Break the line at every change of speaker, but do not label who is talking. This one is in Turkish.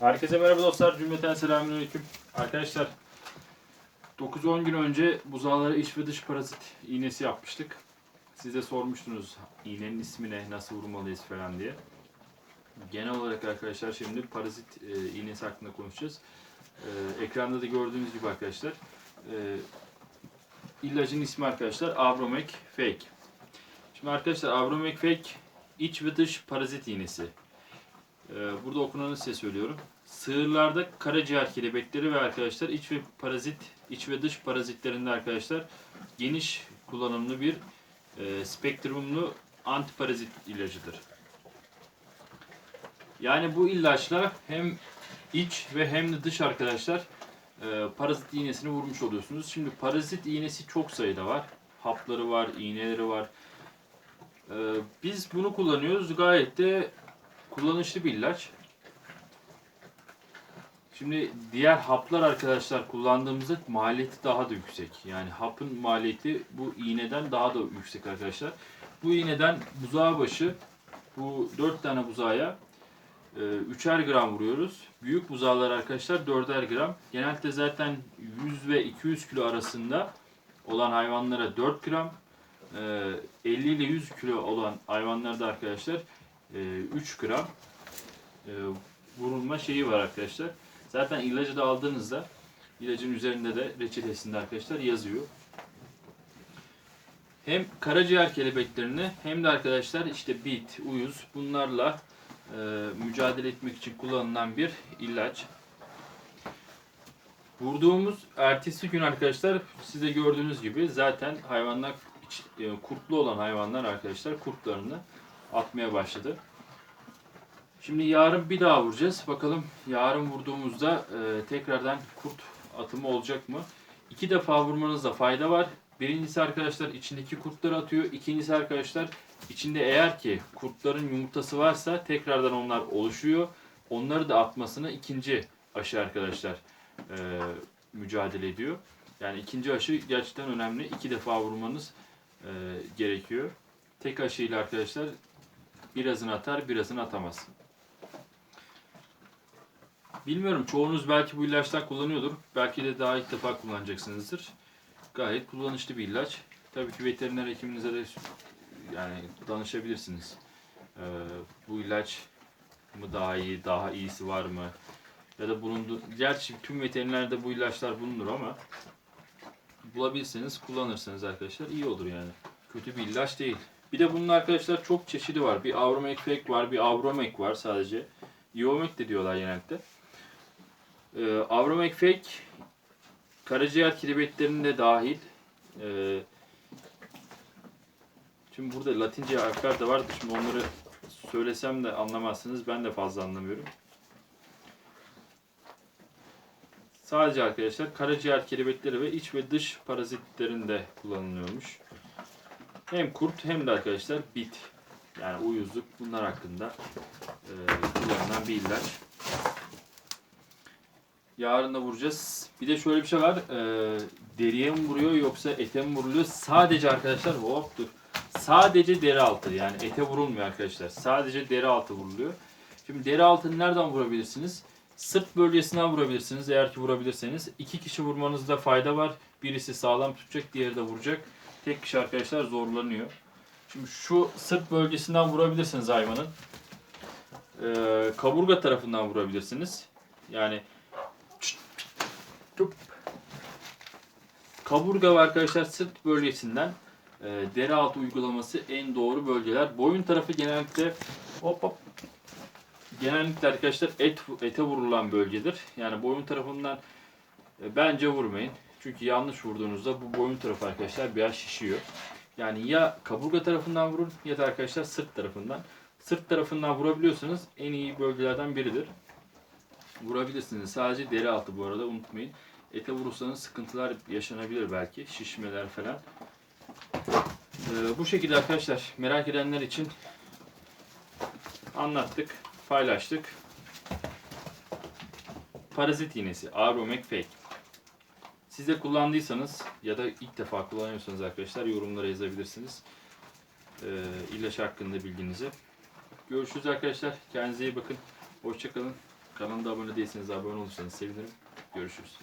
Herkese merhaba dostlar. Cümleten selamünaleyküm. Arkadaşlar 9-10 gün önce buzağlara iç ve dış parazit iğnesi yapmıştık. Siz de sormuştunuz iğnenin ismi ne, nasıl vurmalıyız falan diye. Genel olarak arkadaşlar şimdi parazit e, iğnesi hakkında konuşacağız. E, ekranda da gördüğünüz gibi arkadaşlar e, ilacın ismi arkadaşlar Abromec Fake. Şimdi arkadaşlar Abromec Fake iç ve dış parazit iğnesi. Ee, burada okunanı size söylüyorum. Sığırlarda karaciğer kelebekleri ve arkadaşlar iç ve parazit, iç ve dış parazitlerinde arkadaşlar geniş kullanımlı bir e, spektrumlu antiparazit ilacıdır. Yani bu ilaçla hem iç ve hem de dış arkadaşlar e, parazit iğnesini vurmuş oluyorsunuz. Şimdi parazit iğnesi çok sayıda var. Hapları var, iğneleri var. E, biz bunu kullanıyoruz. Gayet de kullanışlı bir ilaç. Şimdi diğer haplar arkadaşlar kullandığımızda maliyeti daha da yüksek. Yani hapın maliyeti bu iğneden daha da yüksek arkadaşlar. Bu iğneden buzağa başı bu 4 tane buzağa e, 3'er gram vuruyoruz. Büyük buzağlar arkadaşlar 4'er gram. Genelde zaten 100 ve 200 kilo arasında olan hayvanlara 4 gram. e, 50 ile 100 kilo olan hayvanlarda arkadaşlar e, 3 gram e, vurulma şeyi var arkadaşlar. Zaten ilacı da aldığınızda ilacın üzerinde de reçetesinde arkadaşlar yazıyor. Hem karaciğer kelebeklerini hem de arkadaşlar işte bit, uyuz bunlarla e, mücadele etmek için kullanılan bir ilaç. Vurduğumuz ertesi gün arkadaşlar size gördüğünüz gibi zaten hayvanlar e, kurtlu olan hayvanlar arkadaşlar kurtlarını atmaya başladı. Şimdi yarın bir daha vuracağız. Bakalım yarın vurduğumuzda e, tekrardan kurt atımı olacak mı? İki defa vurmanızda fayda var. Birincisi arkadaşlar içindeki kurtları atıyor. İkincisi arkadaşlar içinde eğer ki kurtların yumurtası varsa tekrardan onlar oluşuyor. Onları da atmasını ikinci aşı arkadaşlar e, mücadele ediyor. Yani ikinci aşı gerçekten önemli. İki defa vurmanız e, gerekiyor. Tek aşıyla arkadaşlar birazını atar, birazını atamaz. Bilmiyorum çoğunuz belki bu ilaçtan kullanıyordur. Belki de daha ilk defa kullanacaksınızdır. Gayet kullanışlı bir ilaç. Tabii ki veteriner hekiminize de yani danışabilirsiniz. Ee, bu ilaç mı daha iyi, daha iyisi var mı? Ya da bulundu. Gerçi tüm veterinerde bu ilaçlar bulunur ama bulabilirseniz kullanırsanız arkadaşlar iyi olur yani. Kötü bir ilaç değil. Bir de bunun arkadaşlar çok çeşidi var. Bir Avromec Fake var, bir Avromec var sadece. Iomek de diyorlar genelde. Ee, Avromec Fake karaciğer kelebeklerinde dahil. Ee, şimdi burada Latince harfler de vardı. Şimdi onları söylesem de anlamazsınız. Ben de fazla anlamıyorum. Sadece arkadaşlar karaciğer kelebekleri ve iç ve dış parazitlerinde kullanılıyormuş. Hem kurt hem de arkadaşlar bit yani uyuzluk bunlar hakkında e, kullanılan bir ilaç. Yarın da vuracağız. Bir de şöyle bir şey var. E, deriye mi vuruyor yoksa ete mi vuruluyor? Sadece arkadaşlar hop dur. Sadece deri altı yani ete vurulmuyor arkadaşlar. Sadece deri altı vuruluyor. Şimdi deri altını nereden vurabilirsiniz? Sırt bölgesinden vurabilirsiniz eğer ki vurabilirseniz. iki kişi vurmanızda fayda var. Birisi sağlam tutacak, diğeri de vuracak. Tek kişi arkadaşlar zorlanıyor. Şimdi şu sırt bölgesinden vurabilirsiniz hayvanın. Ee, kaburga tarafından vurabilirsiniz. Yani kaburga ve arkadaşlar sırt bölgesinden e, deri altı uygulaması en doğru bölgeler. Boyun tarafı genellikle hop hop genellikle arkadaşlar et ete vurulan bölgedir. Yani boyun tarafından e, bence vurmayın. Çünkü yanlış vurduğunuzda bu boyun tarafı arkadaşlar biraz şişiyor. Yani ya kaburga tarafından vurun ya da arkadaşlar sırt tarafından. Sırt tarafından vurabiliyorsanız en iyi bölgelerden biridir. Vurabilirsiniz. Sadece deri altı bu arada unutmayın. Ete vurursanız sıkıntılar yaşanabilir belki. Şişmeler falan. Ee, bu şekilde arkadaşlar merak edenler için anlattık, paylaştık. Parazit iğnesi, Abromec Fake. Siz de kullandıysanız ya da ilk defa kullanıyorsanız arkadaşlar yorumlara yazabilirsiniz. Ee, ilaç hakkında bilginizi. Görüşürüz arkadaşlar. Kendinize iyi bakın. Hoşçakalın. Kanalda abone değilseniz abone olursanız sevinirim. Görüşürüz.